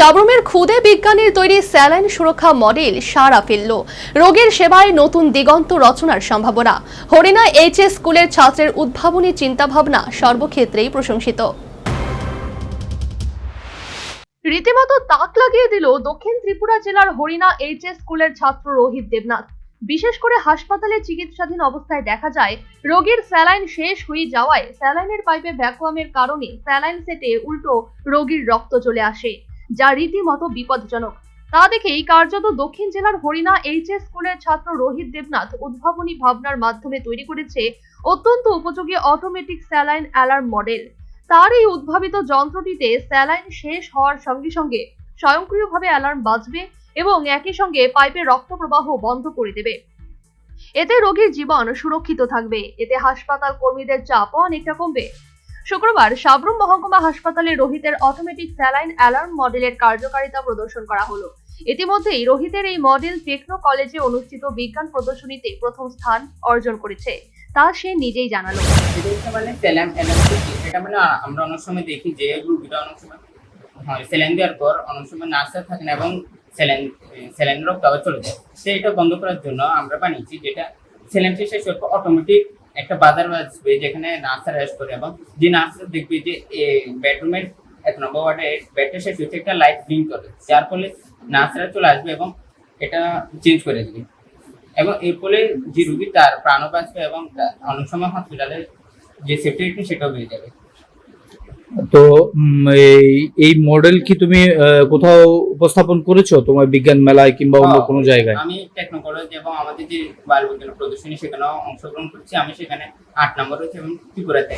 সাবরুমের খুদে বিজ্ঞানীর তৈরি স্যালাইন সুরক্ষা মডেল সারা ফেলল। রোগীর সেবায় নতুন দিগন্ত রচনার সম্ভাবনা। হরিণা এইচ এস স্কুলের ছাত্রের উদ্ভাবনী চিন্তাভাবনা সর্বক্ষেত্রেই প্রশংসিত। রীতিমতো তাক লাগিয়ে দিল দক্ষিণ ত্রিপুরা জেলার হরিণা এইচ এস স্কুলের ছাত্র রোহিত দেবনাথ। বিশেষ করে হাসপাতালে চিকিৎসাধীন অবস্থায় দেখা যায়, রোগীর স্যালাইন শেষ হয়ে যাওয়ায় স্যালাইনের পাইপে ভ্যাকুয়ামের কারণে স্যালাইন সেটে উল্টো রোগীর রক্ত চলে আসে। যা রীতিমতো বিপজ্জনক। তা দেখেই কার্যত দক্ষিণ জেলার হরিণা এইচএস স্কুলের ছাত্র রোহিত দেবনাথ উদ্ভাবনী ভাবনার মাধ্যমে তৈরি করেছে অত্যন্ত উপযোগী অটোমেটিক স্যালাইন অ্যালার্ম মডেল তার এই উদ্ভাবিত যন্ত্রটিতে স্যালাইন শেষ হওয়ার সঙ্গে সঙ্গে স্বয়ংক্রিয়ভাবে অ্যালার্ম বাজবে এবং একই সঙ্গে পাইপের রক্ত প্রবাহ বন্ধ করে দেবে। এতে রোগীর জীবন সুরক্ষিত থাকবে। এতে হাসপাতাল কর্মীদের চাপও অনেকটা কমবে। শুক্রবার সাবরুম মহকুমা হাসপাতালে রোহিতের অটোমেটিক স্যালাইন অ্যালার্ম মডেলের কার্যকারিতা প্রদর্শন করা হলো। ইতিমধ্যেই রোহিতের এই মডেল টেকনো কলেজে অনুষ্ঠিত বিজ্ঞান প্রদর্শনীতে প্রথম স্থান অর্জন করেছে। তা সে নিজেই জানালো। মানে অ্যালার্জি এটা মানে আমরা অনেক সময় দেখি যে রুগীরা অনেক সময় স্যালাইন দেওয়ার পর অনেক সময় নার্সরা থাকে না এবং স্যালাইন স্যালাইন আবার চলে যায়। এটা বন্ধ করার জন্য আমরা বানিয়েছি যেটা স্যালাইনটি শেষ অটোমেটিক একটা বাজার আসবে যেখানে নার্সার করে, এবং যে নার্সার দেখবে যে বেডরুমের এক নম্বর ওয়ার্ডে বেডটা সে হচ্ছে একটা লাইট ব্লিঙ্ক করে যার ফলে নার্সরা চলে আসবে এবং এটা চেঞ্জ করে দেবে। এবং এর ফলে যে রুগী তার প্রাণও বাঁচবে এবং অনেক সময় হসপিটালে যে সেফটি সেটাও বেড়ে যাবে। তো এই মডেল কি তুমি কোথাও উপস্থাপন করেছ? তোমার বিজ্ঞান মেলায় কিংবা অন্য কোনো জায়গায়? আমি টেকনো কলেজ এবং আমাদের যে বায়ুবিজ্ঞান প্রদর্শনী সেখানেও অংশগ্রহণ করছি। আমি সেখানে আট নম্বর রয়েছে এবং ত্রিপুরাতে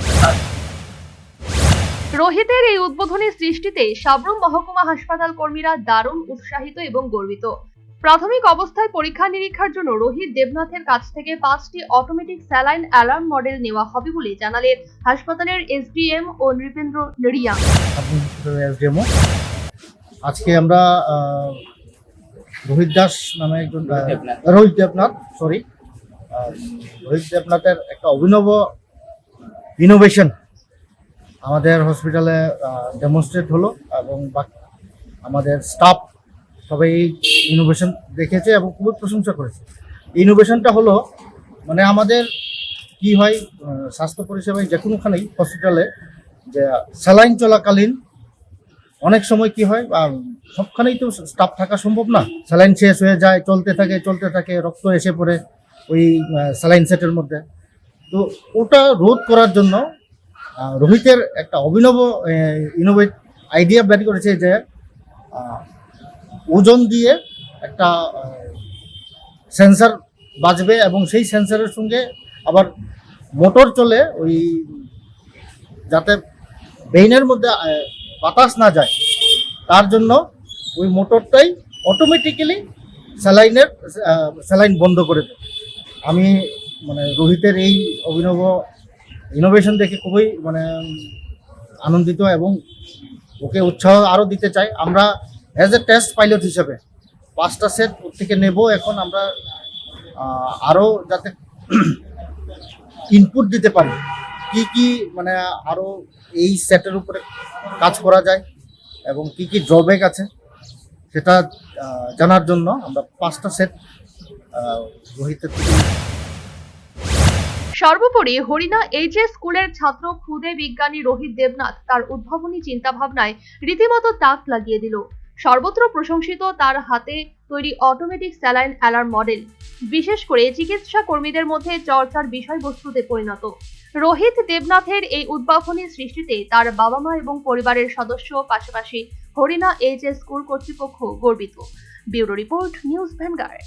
রোহিতের এই উদ্বোধনী সৃষ্টিতে সাবরুম মহকুমা হাসপাতাল কর্মীরা দারুণ উৎসাহিত এবং গর্বিত। প্রাথমিক অবস্থায় পরীক্ষা নিরীক্ষার জন্য রোহিত দেবনাথের কাছ থেকে পাঁচটি অটোমেটিক স্যালাইন অ্যালার্ম মডেল নেওয়া হবে বলে জানালেন হাসপাতালের এসডিএম ও নৃপেন্দ্র নড়িয়া। আজকে আমরা রোহিত দাস নামে একজন রোহিত দেবনাথ। সরি রোহিত দেবনাথের একটা অভিনব ইনোভেশন আমাদের হসপিটালে ডেমনস্ট্রেট হলো এবং আমাদের স্টাফ সবাই এই ইনোভেশন দেখেছে এবং খুবই প্রশংসা করেছে। ইনোভেশনটা হলো মানে আমাদের কি হয় স্বাস্থ্য পরিষেবায় যে কোনোখানেই হসপিটালে যে স্যালাইন চলাকালীন অনেক সময় কি হয় সবখানেই তো স্টাফ থাকা সম্ভব না। স্যালাইন শেষ হয়ে যায়, চলতে থাকে চলতে থাকে, রক্ত এসে পড়ে ওই স্যালাইন সেটের মধ্যে। তো ওটা রোধ করার জন্য রোহিতের একটা অভিনব ইনোভেট আইডিয়া বের করেছে যে ওজন দিয়ে একটা সেন্সার বাজবে এবং সেই সেন্সারের সঙ্গে আবার মোটর চলে ওই, যাতে ব্রেইনের মধ্যে বাতাস না যায়। তার জন্য ওই মোটরটাই অটোমেটিক্যালি স্যালাইনের স্যালাইন বন্ধ করে দেয়। আমি মানে রোহিতের এই অভিনব ইনোভেশন দেখে খুবই মানে আনন্দিত এবং ওকে উৎসাহ আরও দিতে চাই। আমরা অ্যাজ এ টেস্ট পাইলট হিসেবে, পাঁচটা সেট থেকে নেব। এখন আমরা আরও যাতে ইনপুট দিতে পারি, কি কি মানে আরও এই সেটের উপরে কাজ করা যায় এবং কি কি ড্রব্যাক আছে, সেটা জানার জন্য আমরা পাঁচটা সেট রোহিতের সর্বোপরি হরিণা এইচএস স্কুলের ছাত্র ক্ষুদে বিজ্ঞানী রোহিত দেবনাথ তার উদ্ভাবনী চিন্তাভাবনায় রীতিমতো তাক লাগিয়ে দিল। সর্বত্র প্রশংসিত তার হাতে তৈরি অটোমেটিক স্যালাইন অ্যালার্ম মডেল বিশেষ করে চিকিৎসা কর্মীদের মধ্যে চর্চার বিষয়বস্তুতে পরিণত। রোহিত দেবনাথের এই উদ্ভাবনী সৃষ্টিতে তার বাবা মা এবং পরিবারের সদস্য, পাশাপাশি হরিণা এইচএস স্কুল কর্তৃপক্ষ গর্বিত। Bureau report, news vanguard.